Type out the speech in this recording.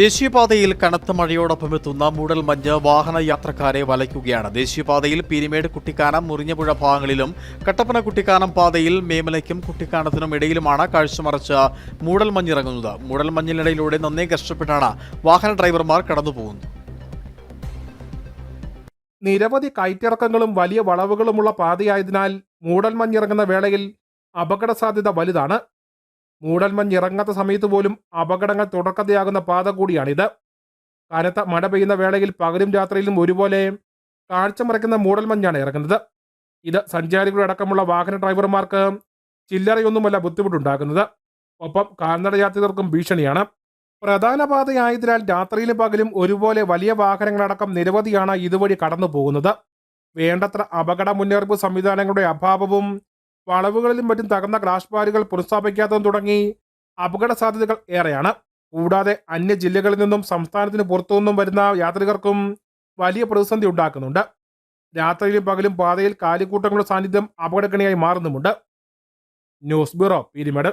ദേശീയപാതയിൽ കനത്ത മഴയോടൊപ്പം എത്തുന്ന മൂടൽ മഞ്ഞ് വാഹന യാത്രക്കാരെ വലയ്ക്കുകയാണ്. ദേശീയപാതയിൽ പീരിമേട് കുട്ടിക്കാനം മുറിഞ്ഞപുഴ ഭാഗങ്ങളിലും കട്ടപ്പന കുട്ടിക്കാനം പാതയിൽ മേമലയ്ക്കും കുട്ടിക്കാനത്തിനും ഇടയിലുമാണ് കാഴ്ചമറച്ച് മൂടൽ മഞ്ഞിനിടയിലൂടെ നന്നേ കഷ്ടപ്പെട്ടാണ് വാഹന ഡ്രൈവർമാർ കടന്നുപോകുന്നത്. നിരവധി കയറ്റിറക്കങ്ങളും വലിയ വളവുകളുമുള്ള പാതയായതിനാൽ മൂടൽ മഞ്ഞിറങ്ങുന്ന വേളയിൽ അപകട സാധ്യത വലുതാണ്. മൂടൽമഞ്ഞിറങ്ങാത്ത സമയത്ത് പോലും അപകടങ്ങൾ തുടക്കതയാകുന്ന പാത കൂടിയാണിത്. കനത്ത മഴ പെയ്യുന്ന വേളയിൽ പകലും രാത്രിയിലും ഒരുപോലെ കാഴ്ച മറയ്ക്കുന്ന മൂടൽമഞ്ഞാണ് ഇറങ്ങുന്നത്. ഇത് സഞ്ചാരികളടക്കമുള്ള വാഹന ഡ്രൈവർമാർക്ക് ചില്ലറയൊന്നുമല്ല ബുദ്ധിമുട്ടുണ്ടാക്കുന്നത്. ഒപ്പം കാൽനട യാത്രികർക്കും ഭീഷണിയാണ്. പ്രധാന പാതയായതിനാൽ രാത്രിയിലും പകലും ഒരുപോലെ വലിയ വാഹനങ്ങളടക്കം നിരവധിയാണ് ഇതുവഴി കടന്നു പോകുന്നത് വേണ്ടത്ര അപകട മുന്നറിയിപ്പ് സംവിധാനങ്ങളുടെ അഭാവവും വളവുകളിലും മറ്റും തകർന്ന ക്രാഷ് ബാരുകൾ പുനഃസ്ഥാപിക്കാത്തതും തുടങ്ങി അപകട സാധ്യതകൾ ഏറെയാണ്. കൂടാതെ അന്യ ജില്ലകളിൽ നിന്നും സംസ്ഥാനത്തിന് പുറത്തുനിന്നും വരുന്ന യാത്രികർക്കും വലിയ പ്രതിസന്ധി ഉണ്ടാക്കുന്നുണ്ട്. രാത്രിയിലും പകലും പാതയിൽ കാലിക്കൂട്ടങ്ങളുടെ സാന്നിധ്യം അപകടക്കണിയായി മാറുന്നുമുണ്ട്. News bureau Peerumedu.